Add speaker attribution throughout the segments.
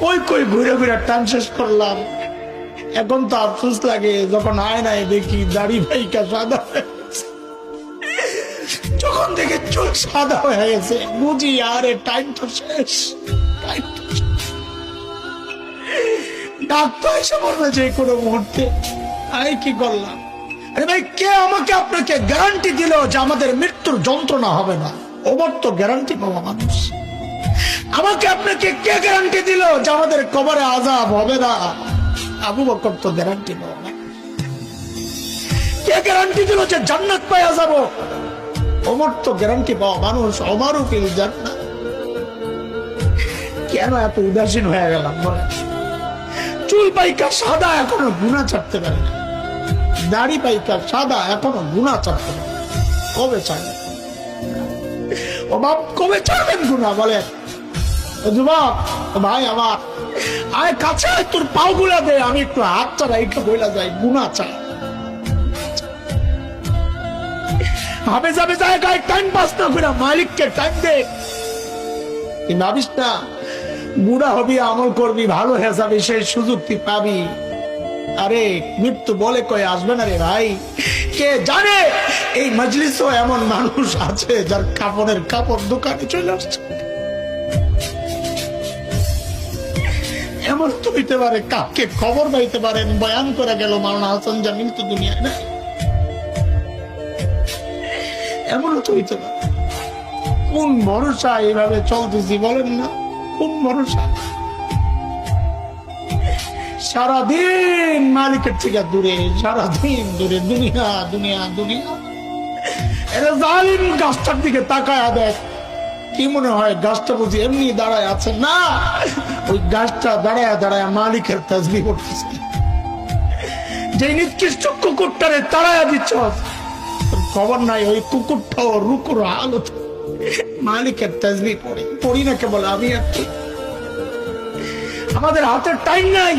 Speaker 1: কই কই ঘুরে ঘুরে টান শেষ করলাম। এখন তো আফসোস লাগে, যখন আয় নাই দেখি দাড়ি ভাইকা সাদা যখন দেখে চোখ সাদা হয়ে গেছে, বুঝি আরে টাইম তো শেষ। ডাক্তার এসে বলবে যে কোনো মুহূর্তে আই কি করলাম? আরে ভাই, কে আমাকে আপনাকে গ্যারান্টি দিল যে আমাদের মৃত্যুর যন্ত্রণা হবে না? ওবার তো গ্যারান্টি পাওয়া মানুষ। আমাকে আপনাকে কে গ্যারান্টি দিল যে আমাদের কবরে আজাব হবে না? আবু বকর তো গ্যারান্টি পাওয়া না কে গ্যারান্টি দিল যে জান্নাত পাওয়া যাব ওমর তো গ্যারান্টি পাওয়া মানুষ, ওমারও ফিল জান্নাত। কেন এত উদাসীন হয়ে গেলাম বলে চুল পাইকা সাদা, এখনও গুণা ছাড়তে পারে না। দাড়ি পাইকা সাদা, এখনও গুণা ছাড়তে পারে। কবে ছাড়বে ও বাপ, কবে ছাড়বেন গুণা বলেন? ও ভাই আমার। আয় কাছে, তোর দে, আমি একটু হাত চালা বইলা যাই হাবে যাবে টাইম পাস না মালিককে টাইম দে। ভাবিস না, বুড়া হবি, আমল করবি, ভালো হেসাবে সেই সুযোগ তুই পাবি। আরে, মৃত্যু বলে কয়ে আসবে না রে ভাই। কে জানে, এই মজলিসও এমন মানুষ আছে যার কাপড়ের কাপড় দোকানে চলে আসছে। তো হইতে পারে কাকে খবর পাইতে পারেন বয়ান গেল হাসান দুনিয়ায় না তো হইতে পারে। কোন ভরসা এইভাবে চলতেছি বলেন না? কোন ভরসা? সারাদিন মালিকের থেকে দূরে, সারাদিন দূরে, দুনিয়া দুনিয়া দুনিয়া। জালিম গাছটার দিকে তাকায় দেখ। কি মনে হয় গাছটা বুঝি এমনি দাঁড়ায় আছে? না! ওই গাছটা দাঁড়ায় দাঁড়ায় মালিকের তাজবি করতেছে। যে নিকৃষ্ট কুকুরটারে তাড়ায়া দিচ্ছ খবর নাই, ওই কুকুরটাও রুকুর হালত মালিকের তাজবি পড়ে। পড়ি না কেবল আমি আর তুই। আমাদের হাতে টাইম নাই,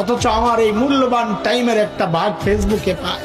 Speaker 1: অথচ আমার এই মূল্যবান টাইমের একটা ভাগ ফেসবুকে পায়।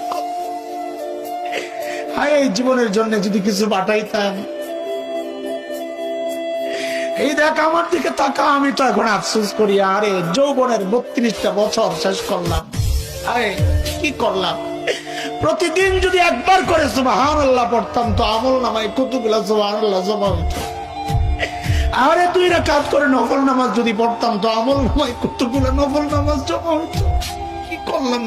Speaker 1: হায় এই জীবনের জন্য যদি কিছু পাঠাইতাম। এই দেখ, আমার দিকে তাকা, আমি তো এখন আফসোস করি। আরে, যৌবনের বত্রিশটা বছর শেষ করলাম। আরে, কি করলাম? প্রতিদিন যদি একবার করে সুবাহান আল্লাহ পড়তাম, তো আমল নামায় কতগুলা সুবাহান আল্লাহ জমা আরে, দুই রাকাত করে নফল নামাজ যদি পড়তাম, তো আমল নামায় কতগুলো নফল নামাজ জমা কি করলাম?